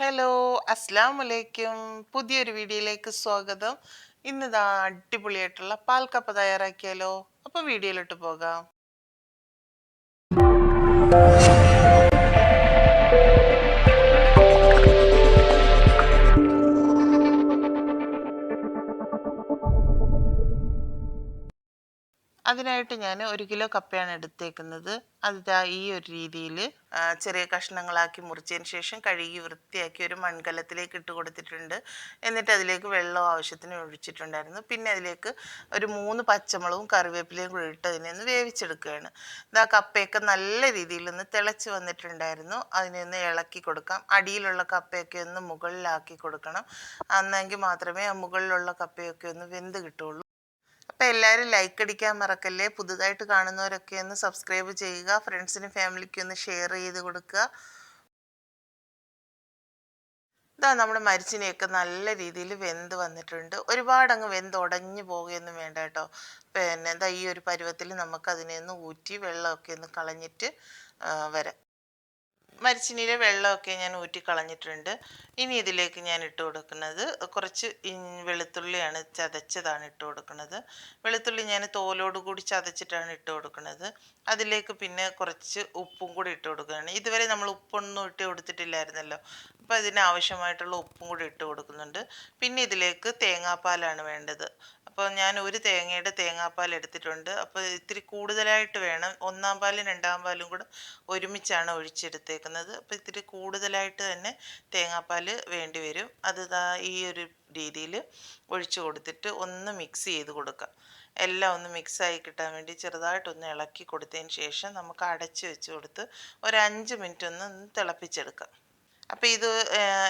Hello അസ്സാം വലൈക്കും പുതിയൊരു വീഡിയോയിലേക്ക് സ്വാഗതം. ഇന്നിതാ അടിപൊളിയായിട്ടുള്ള പാൽക്കപ്പ തയ്യാറാക്കിയാലോ? അപ്പോൾ വീഡിയോയിലോട്ട് പോകാം. അതിനായിട്ട് ഞാൻ ഒരു കിലോ കപ്പയാണ് എടുത്തേക്കുന്നത്. അത് ഈ ഒരു രീതിയിൽ ചെറിയ കഷ്ണങ്ങളാക്കി മുറിച്ചതിന് ശേഷം കഴുകി വൃത്തിയാക്കി ഒരു മൺകലത്തിലേക്ക് ഇട്ട് കൊടുത്തിട്ടുണ്ട്. എന്നിട്ട് അതിലേക്ക് വെള്ളം ആവശ്യത്തിന് ഒഴിച്ചിട്ടുണ്ടായിരുന്നു. പിന്നെ അതിലേക്ക് ഒരു മൂന്ന് പച്ചമുളകും കറിവേപ്പിലയും കൂടി ഇട്ട് അതിനെ ഒന്ന് വേവിച്ചെടുക്കുകയാണ്. ഇതാ കപ്പയൊക്കെ നല്ല രീതിയിൽ ഒന്ന് തിളച്ച് വന്നിട്ടുണ്ടായിരുന്നു. അതിനെ ഒന്ന് ഇളക്കി കൊടുക്കാം. അടിയിലുള്ള കപ്പയൊക്കെ ഒന്ന് മുകളിലാക്കി കൊടുക്കണം. അന്നെങ്കിൽ മാത്രമേ ആ മുകളിലുള്ള കപ്പയൊക്കെ ഒന്ന് വെന്ത് കിട്ടുള്ളൂ അപ്പോൾ എല്ലാവരും ലൈക്ക് അടിക്കാൻ മറക്കല്ലേ? പുതുതായിട്ട് കാണുന്നവരൊക്കെ ഒന്ന് സബ്സ്ക്രൈബ് ചെയ്യുക. ഫ്രണ്ട്സിനും ഫാമിലിക്കും ഒന്ന് ഷെയർ ചെയ്ത് കൊടുക്കുക. ഇതാ നമ്മുടെ മരിച്ചിനെയൊക്കെ നല്ല രീതിയിൽ വെന്ത് വന്നിട്ടുണ്ട്. ഒരുപാട് അങ്ങ് വെന്ത് ഉടഞ്ഞു പോവുകയൊന്നും വേണ്ട കേട്ടോ. പിന്നെ എന്താ ഈ ഒരു പരുവത്തിൽ നമുക്ക് അതിനെ ഒന്ന് ഊറ്റി വെള്ളമൊക്കെ ഒന്ന് കളഞ്ഞിട്ട് വരാം. മരിച്ചിനിയിലെ വെള്ളമൊക്കെ ഞാൻ ഊറ്റി കളഞ്ഞിട്ടുണ്ട്. ഇനി ഇതിലേക്ക് ഞാൻ ഇട്ട് കൊടുക്കുന്നത് കുറച്ച് വെളുത്തുള്ളിയാണ് ചതച്ചതാണ് ഇട്ട് കൊടുക്കുന്നത്. വെളുത്തുള്ളി ഞാൻ തോലോട് കൂടി ചതച്ചിട്ടാണ് ഇട്ട് കൊടുക്കുന്നത്. അതിലേക്ക് പിന്നെ കുറച്ച് ഉപ്പും കൂടി ഇട്ട് കൊടുക്കുകയാണ്. ഇതുവരെ നമ്മൾ ഉപ്പൊന്നും ഇട്ട് കൊടുത്തിട്ടില്ലായിരുന്നല്ലോ. അപ്പോൾ ഇതിന് ആവശ്യമായിട്ടുള്ള ഉപ്പും കൂടി ഇട്ട് കൊടുക്കുന്നുണ്ട്. പിന്നെ ഇതിലേക്ക് തേങ്ങാപ്പാലാണ് വേണ്ടത്. അപ്പോൾ ഞാൻ ഒരു തേങ്ങയുടെ തേങ്ങാപ്പാൽ എടുത്തിട്ടുണ്ട്. അപ്പോൾ ഇത്തിരി കൂടുതലായിട്ട് വേണം. ഒന്നാം പാലും രണ്ടാം പാലും കൂടെ ഒരുമിച്ചാണ് ഒഴിച്ചെടുത്തേക്കുന്നത്. അപ്പോൾ ഇത്തിരി കൂടുതലായിട്ട് തന്നെ തേങ്ങാപ്പാൽ വേണ്ടി വരും. അത് ഈ ഒരു രീതിയിൽ ഒഴിച്ചു കൊടുത്തിട്ട് ഒന്ന് മിക്സ് ചെയ്ത് കൊടുക്കാം. എല്ലാം ഒന്ന് മിക്സായി കിട്ടാൻ വേണ്ടി ചെറുതായിട്ടൊന്ന് ഇളക്കി കൊടുത്തതിന് ശേഷം നമുക്ക് അടച്ച് വെച്ച് കൊടുത്ത് ഒരു അഞ്ച് മിനിറ്റ് ഒന്ന് തിളപ്പിച്ചെടുക്കാം. അപ്പോൾ ഇത്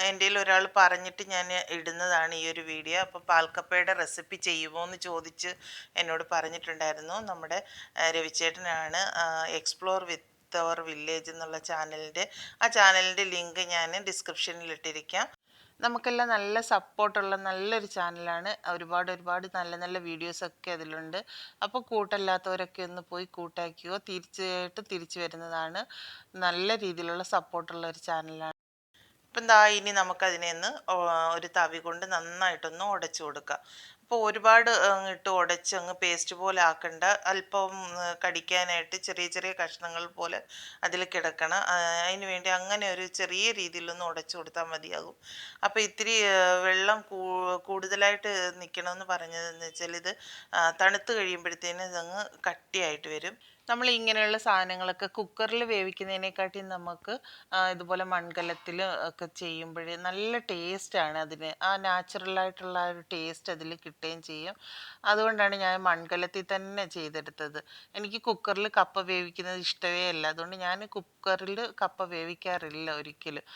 എന്റെ ഒരാൾ പറഞ്ഞിട്ട് ഞാൻ ഇടുന്നതാണ് ഈ ഒരു വീഡിയോ. അപ്പോൾ പാൽക്കപ്പയുടെ റെസിപ്പി ചെയ്യുമോ എന്ന് ചോദിച്ച് എന്നോട് പറഞ്ഞിട്ടുണ്ടായിരുന്നു. നമ്മുടെ രവിചേട്ടനാണ് എക്സ്പ്ലോർ വിത്ത് അവർ വില്ലേജ് എന്നുള്ള ചാനലിന്റെ ആ ചാനലിന്റെ ലിങ്ക് ഞാൻ ഡിസ്ക്രിപ്ഷനിൽ ഇട്ടിരിക്കാം നമുക്കെല്ലാം നല്ല സപ്പോർട്ടുള്ള നല്ലൊരു ചാനലാണ്. ഒരുപാട് ഒരുപാട് നല്ല നല്ല വീഡിയോസൊക്കെ അതിലുണ്ട്. അപ്പോൾ കൂട്ടല്ലാത്തവരൊക്കെ ഒന്ന് പോയി കൂട്ടാക്കിയോ. തീർച്ചയായിട്ടും തിരിച്ചു വരുന്നതാണ്. നല്ല രീതിയിലുള്ള സപ്പോർട്ടുള്ള ഒരു ചാനലാണ്. ഇപ്പം ദാ ഇനി നമുക്കതിനെ ഒന്ന് ഒരു തവി കൊണ്ട് നന്നായിട്ടൊന്ന് ഉടച്ചു കൊടുക്കുക അപ്പോൾ ഒരുപാട് ഇട്ട് ഉടച്ച് അങ്ങ് പേസ്റ്റ് പോലെ ആക്കണ്ട. അല്പം കടിക്കാനായിട്ട് ചെറിയ ചെറിയ കഷ്ണങ്ങൾ പോലെ അതിൽ കിടക്കണം. അതിന് വേണ്ടി അങ്ങനെ ഒരു ചെറിയ രീതിയിലൊന്ന് ഉടച്ചു കൊടുത്താൽ മതിയാകും. അപ്പോൾ ഇത്തിരി വെള്ളം കൂടുതലായിട്ട് നിൽക്കണമെന്ന് പറഞ്ഞതെന്ന് വെച്ചാൽ ഇത് തണുത്ത് കഴിയുമ്പോഴത്തേന് ഇതങ്ങ് കട്ടിയായിട്ട് വരും. നമ്മൾ ഇങ്ങനെയുള്ള സാധനങ്ങളൊക്കെ കുക്കറിൽ വേവിക്കുന്നതിനെക്കാട്ടി നമുക്ക് ഇതുപോലെ മൺകലത്തിൽ ഒക്കെ ചെയ്യുമ്പോൾ നല്ല ടേസ്റ്റാണ് അതിന്. ആ നാച്ചുറലായിട്ടുള്ള ഒരു ടേസ്റ്റ് അതിൽ കിട്ടുകയും ചെയ്യും. അതുകൊണ്ടാണ് ഞാൻ മൺകലത്തിൽ തന്നെ ചെയ്തെടുത്തത്. എനിക്ക് കുക്കറിൽ കപ്പ വേവിക്കുന്നത് ഇഷ്ടമേ അല്ല. അതുകൊണ്ട് ഞാൻ കുക്കറിൽ കപ്പ വേവിക്കാറില്ല ഒരിക്കലും.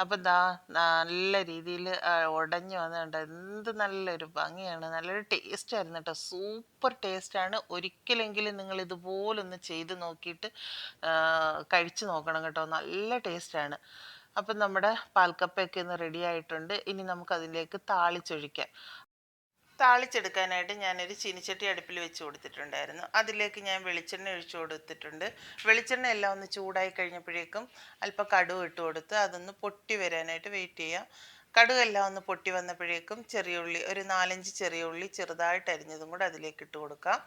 അപ്പം ദാ നല്ല രീതിയിൽ ഉടഞ്ഞു വന്നിട്ടുണ്ട് എന്ത് നല്ലൊരു ഭംഗിയാണ്. നല്ലൊരു ടേസ്റ്റ് ആയിരുന്നു കേട്ടോ. സൂപ്പർ ടേസ്റ്റ് ആണ്. ഒരിക്കലെങ്കിലും നിങ്ങൾ ഇതുപോലൊന്ന് ചെയ്ത് നോക്കിയിട്ട് കഴിച്ചു നോക്കണം കേട്ടോ. നല്ല ടേസ്റ്റ് ആണ്. അപ്പം നമ്മുടെ പാൽക്കപ്പയൊക്കെ ഒന്ന് റെഡി ആയിട്ടുണ്ട്. ഇനി നമുക്കതിലേക്ക് താളിച്ചൊഴിക്കാം. താളിച്ചെടുക്കാനായിട്ട് ഞാനൊരു ചീനിച്ചട്ടി അടുപ്പിൽ വെച്ച് കൊടുത്തിട്ടുണ്ടായിരുന്നു. അതിലേക്ക് ഞാൻ വെളിച്ചെണ്ണ ഒഴിച്ചു കൊടുത്തിട്ടുണ്ട്. വെളിച്ചെണ്ണ എല്ലാം ഒന്ന് ചൂടായി കഴിഞ്ഞപ്പോഴേക്കും അല്പം കടുവ് ഇട്ട് കൊടുത്ത് അതൊന്ന് പൊട്ടി വരാനായിട്ട് വെയിറ്റ് ചെയ്യാം. കടുകെല്ലാം ഒന്ന് പൊട്ടി വന്നപ്പോഴേക്കും ചെറിയ ഉള്ളി ഒരു നാലഞ്ച് ചെറിയ ഉള്ളി ചെറുതായിട്ട് അരിഞ്ഞതും കൂടെ അതിലേക്ക് ഇട്ട് കൊടുക്കാം.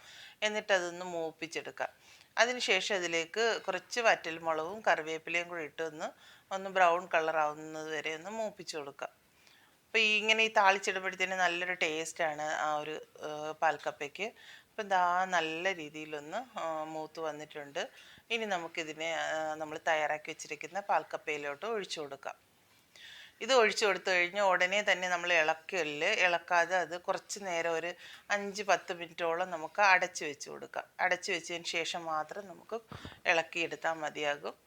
എന്നിട്ട് അതൊന്ന് മൂപ്പിച്ചെടുക്കാം. അതിനുശേഷം അതിലേക്ക് കുറച്ച് വറ്റൽമുളകും കറിവേപ്പിലയും കൂടി ഇട്ടൊന്ന് ഒന്ന് ബ്രൗൺ കളറാവുന്നത് വരെ ഒന്ന് മൂപ്പിച്ച് കൊടുക്കാം. അപ്പോൾ ഈ ഇങ്ങനെ ഈ താളിച്ചിടുമ്പോഴത്തേന് നല്ലൊരു ടേസ്റ്റാണ് ആ ഒരു പാൽക്കപ്പയ്ക്ക്. അപ്പം ഇതാ നല്ല രീതിയിലൊന്ന് മൂത്ത് വന്നിട്ടുണ്ട്. ഇനി നമുക്കിതിനെ നമ്മൾ തയ്യാറാക്കി വെച്ചിരിക്കുന്ന പാൽക്കപ്പയിലോട്ട് ഒഴിച്ചു കൊടുക്കാം. ഇത് ഒഴിച്ചു കൊടുത്തു കഴിഞ്ഞാൽ ഉടനെ തന്നെ നമ്മൾ ഇളക്കൽ ഇളക്കാതെ അത് കുറച്ച് നേരം ഒരു അഞ്ച് പത്ത് മിനിറ്റോളം നമുക്ക് അടച്ചു വെച്ച് കൊടുക്കാം. അടച്ചു വെച്ചതിന് ശേഷം മാത്രം നമുക്ക് ഇളക്കിയെടുത്താൽ മതിയാകും.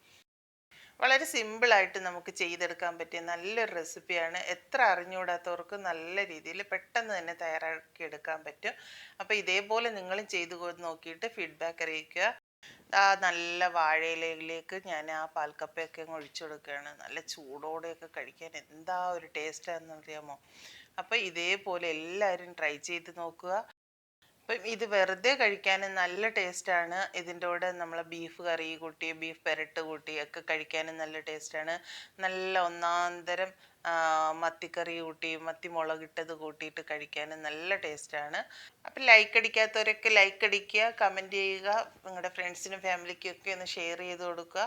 വളരെ സിമ്പിളായിട്ട് നമുക്ക് ചെയ്തെടുക്കാൻ പറ്റിയ നല്ലൊരു റെസിപ്പിയാണ്. എത്ര അറിഞ്ഞുകൂടാത്തവർക്ക് നല്ല രീതിയിൽ പെട്ടെന്ന് തന്നെ തയ്യാറാക്കി എടുക്കാൻ പറ്റും. അപ്പോൾ ഇതേപോലെ നിങ്ങളും ചെയ്തു നോക്കിയിട്ട് ഫീഡ്ബാക്ക് അറിയിക്കുക. ആ നല്ല വാഴയിലയിലേക്ക് ഞാൻ ആ പാൽക്കപ്പയൊക്കെ അങ്ങ് ഒഴിച്ചു കൊടുക്കുകയാണ്. നല്ല ചൂടോടെയൊക്കെ കഴിക്കാൻ എന്താ ഒരു ടേസ്റ്റാണെന്ന് അറിയാമോ? അപ്പോൾ ഇതേപോലെ എല്ലാവരും ട്രൈ ചെയ്ത് നോക്കുക. അപ്പം ഇത് വെറുതെ കഴിക്കാൻ നല്ല ടേസ്റ്റാണ്. ഇതിന്റെ കൂടെ നമ്മൾ ബീഫ് കറി കൂട്ടി ബീഫ് പെരട്ട് കൂട്ടി ഒക്കെ കഴിക്കാനും നല്ല ടേസ്റ്റാണ്. നല്ല ഒന്നാന്തരം മത്തിക്കറി കൂട്ടി മത്തി മുളകിട്ടത് കൂട്ടിയിട്ട് കഴിക്കാൻ നല്ല ടേസ്റ്റാണ്. അപ്പം ലൈക്ക് അടിക്കാത്തവരൊക്കെ ലൈക്ക് അടിക്കുക കമന്റ് ചെയ്യുക നിങ്ങളുടെ ഫ്രണ്ട്സിനും ഫാമിലിക്കും ഒക്കെ ഒന്ന് ഷെയർ ചെയ്ത് കൊടുക്കുക.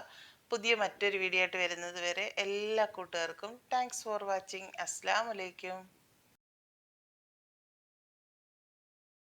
പുതിയ മറ്റൊരു വീഡിയോ ആയിട്ട് വരുന്നത് വരെ എല്ലാ കൂട്ടുകാർക്കും താങ്ക്സ് ഫോർ വാച്ചിങ് അസ്സാം വലൈക്കും